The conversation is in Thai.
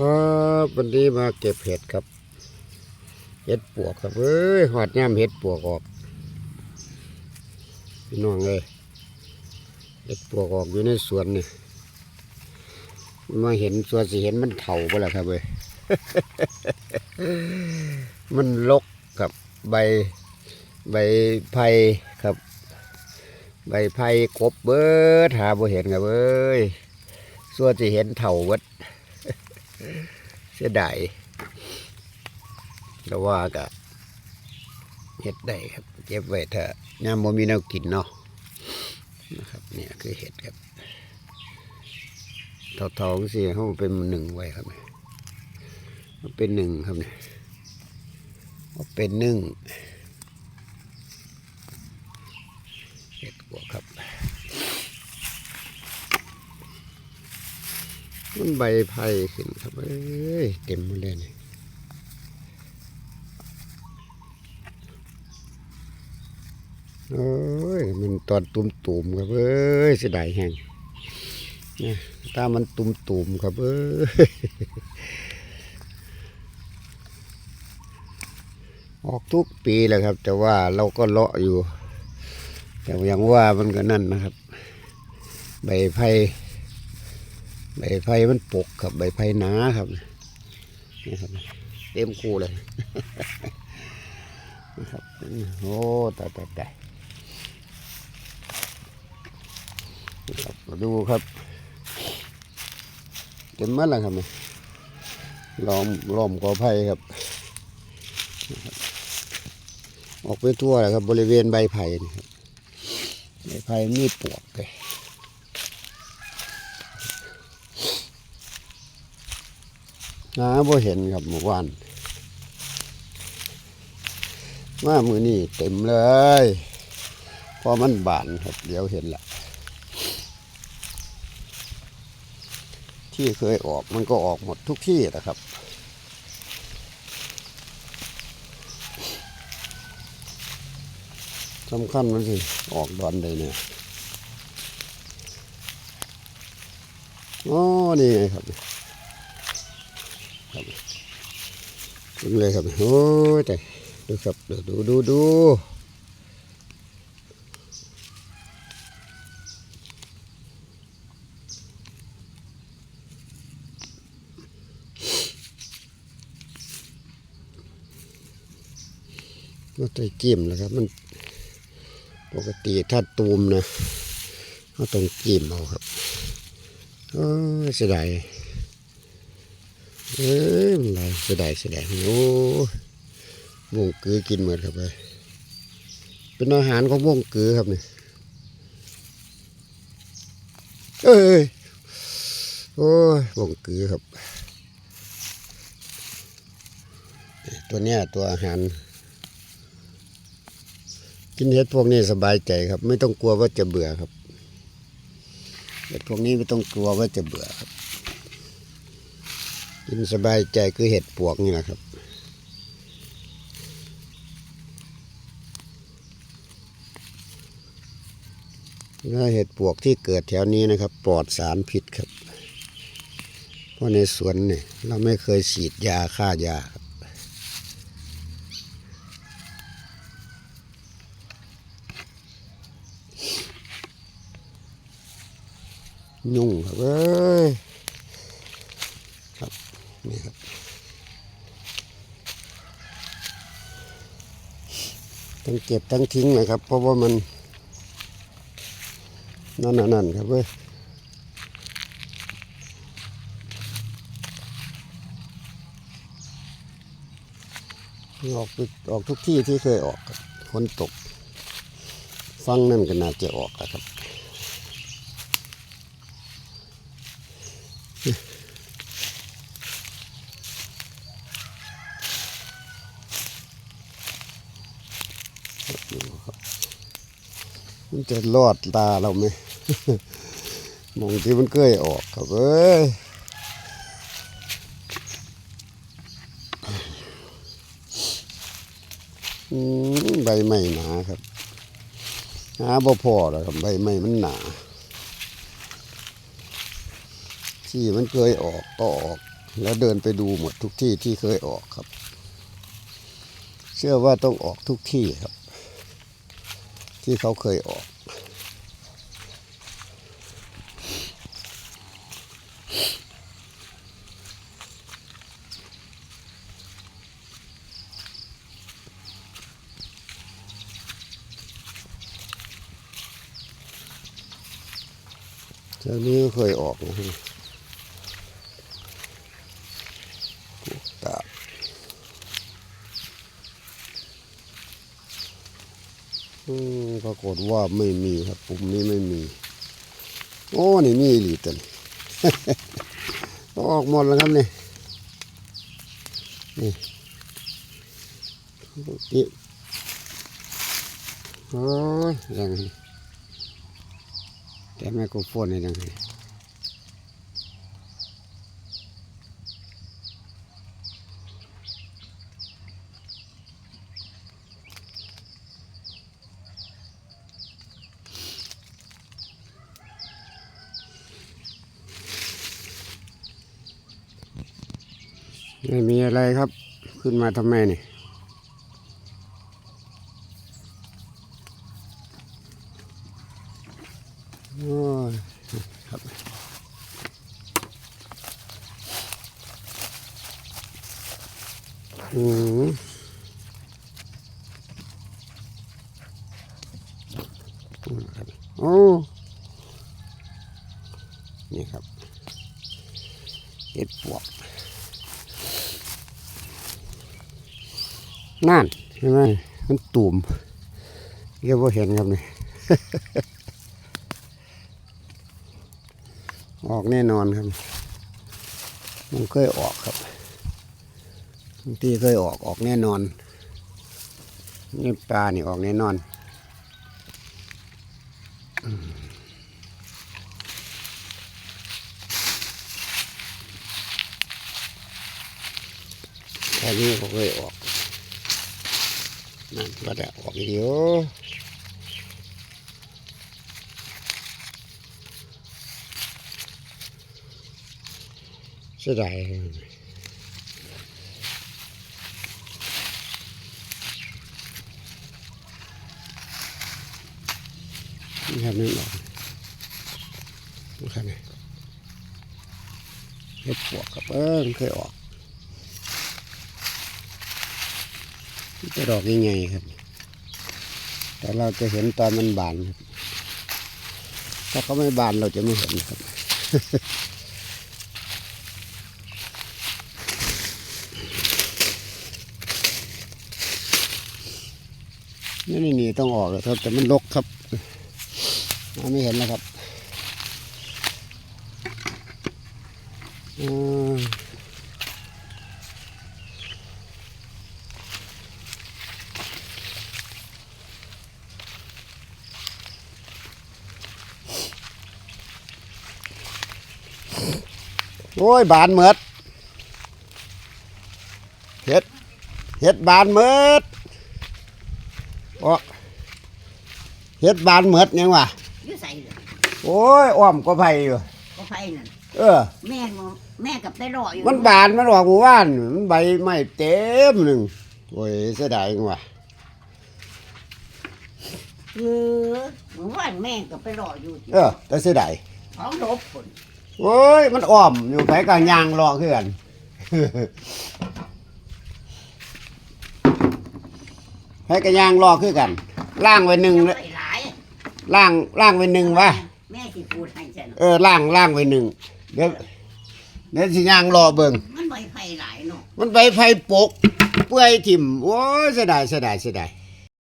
ครับวันนี้มาเก็บเห็ดครับ เห็ดปวกครับเอ้ยหอดย่ำเห็ดปวกออกพี่น้องเลยเห็ดปวกออกอยู่ในสวนนี่มาเห็นสวนสิเห็นมันเถาไปแล้วครับเว้ยมันลกกับใบใบไผ่ครับ ใบไผ่กบเบิดหาบ่เห็นครับเอ้ยส่วนสิเห็นเถาเบิด เสียดายแต่ว่าก็เห็ดได้ครับ เก็บไว้เถอะยามบ่มีแนวกินเนาะนะครับเนี่ยคือเห็ดครับเท่าๆสิเขาเป็นหนึ่งไว้ครับมันเป็นหนึ่งครับเนี่ยเอาเป็นหนึ่งเห็ดกัวครับ มันใบไผ่ขึ้นครับเอ้ยเต็มหมดเลยนี่โอ้ยมันตอนตุ่มตุ่มๆครับเอ้ยเสียดายแห้งเนี่ยตามันตุ่มตุ่มๆครับเอ้ยออกทุกปีแหละครับ แต่ว่าเราก็เลาะอยู่ แต่อย่างว่ามันก็นั่นนะครับ ใบไผ่ ใบไผ่มันปกครับใบไผ่หนาครับนี่ครับ เต็มคู่เลยนะครับโอ้ตายตายตายครับมาดูครับเต็มมัดแล้วครับนี่ล้อมล้อมกอไผ่ครับ ออกไปทั่วเลยครับ บริเวณใบไผ่นี่ครับใบไผ่มีปวกเลย หาบ่เห็นครับเมื่อวานมามือนี่เต็มเลยเพอมันบานครับ เดี๋ยวเห็นละที่เคยออกมันก็ออกหมดทุกที่นะครับสำคัญมันสิออกดอนเลยเนี่ยอ๋อนี่ไงครับ ถึงเลยครับโอ้ยแต่ดูครับดูดูดูดูก็ใส่จิ้มนะครับ มันปกติถ้าตูมนะเราต้องจิ้มเอาครับโอ้ยเสียดาย เอ้ยมันไรเสียดายเสียดายโอ้วงกือกินหมดครับไปเป็นอาหารของวงกือครับนี่เอ้ยโอ้ยวงกือครับ ตัวเนี้ยตัวอาหาร กินเห็ดพวกนี้สบายใจครับ ไม่ต้องกลัวว่าจะเบื่อครับเห็ดพวกนี้ไม่ต้องกลัวว่าจะเบื่อครับ กินสบายใจคือเห็ดปวกนี่แหละครับ ถ้าเห็ดปวกที่เกิดแถวนี้นะครับ ปลอดสารพิษครับ เพราะในสวนเนี่ยเราไม่เคยฉีดยาฆ่ายาครับยุ่งครับเอ้ย นี่ครับต้องเก็บทั้งทิ้งนะครับ เพราะว่ามันนั่นนั่นครับเว้ยออกออกทุกที่ที่เคยออกฝนตก ฟังนั่นก็น่าจะออกอะครับ มัน จะรอดตาเราไหมมองที่มันเคยออกครับเอ้ยใบไม้หนาครับหาบ่พอแล้วครับใบไม้มันหนา ที่มันเคยออกก็ออก แล้วเดินไปดูหมดทุกที่ที่เคยออกครับ เชื่อว่าต้องออกทุกที่ครับ ที่เขาเคยออก เจ้านี้ก็เคยออกนะพวกตาบปรากฏว่าไม่มีครับ ปุ่มนี้ไม่มี โอ้นี่มีอีหลีตันออกหมดแล้วครับนี่นี่นี่โอ้ยยังไง แต่ไมโครโฟนนี่ยังไงไม่มีอะไรครับ ขึ้นมาทำไมเนี่ย ครับอืมโอ้นี่ครับเห็ดปวกนั่นใช่ไหมมันตุ่มเรียกว่าเห็นครับนี่ ออกแน่นอนครับ มันเคยออกครับบางทีเคยออกออกแน่นอน นี่ปลานี่ออกแน่นอนแค่นี้ก็เคยออกนั่นก็ได้ออกเดียว เสียดายนี่ครับนี่ออกนี่ครับนี่เห็ดปวกกับเอิ้งเคยออกจะดอกยังไงครับ แต่เราจะเห็นตอนมันบานครับ ถ้าเขาไม่บานเราจะไม่เห็นครับ นี่นี่นี่ต้องออกครับแต่มันรกครับมไม่เห็นแล้วครับอืมโอ้ยบานเมืดเห็ดเห็ดบานเมืด ออกเห็ดบานเหมือดยังวะอยื้อใส่เลยโอ้ยอ้อมก็ไผอยู่ ก็ไฟนั่นเออ แม่งแม่กับไปรออยู่มันบานมันออกหมู่บ้าน มันใบไม้เต็มหนึ่งโอ้ยเสียดายจังว่ะเออหมู่บ้านแม่กับไปรออยู่ที่เออแต่เสียดายของลบคนโอ้ยมันอ้อมอยู่ไผกลางยางรอคือกัน ไผกลางยางรอคือกัน ล่างไว้หนึ่งยังเลยไม่หลายล่างล่างไว้หนึ่งวะแม่สิพูดให้ฉันเออล่างล่างไว้หนึ่งเดี๋ยวเดี๋ยวสิยางรอเบิ่งมันใบไฟหลายเนาะมันใบไผ่ปก เปื่อยถิ่มโอ้ยเสียดายเสียดายเสียดาย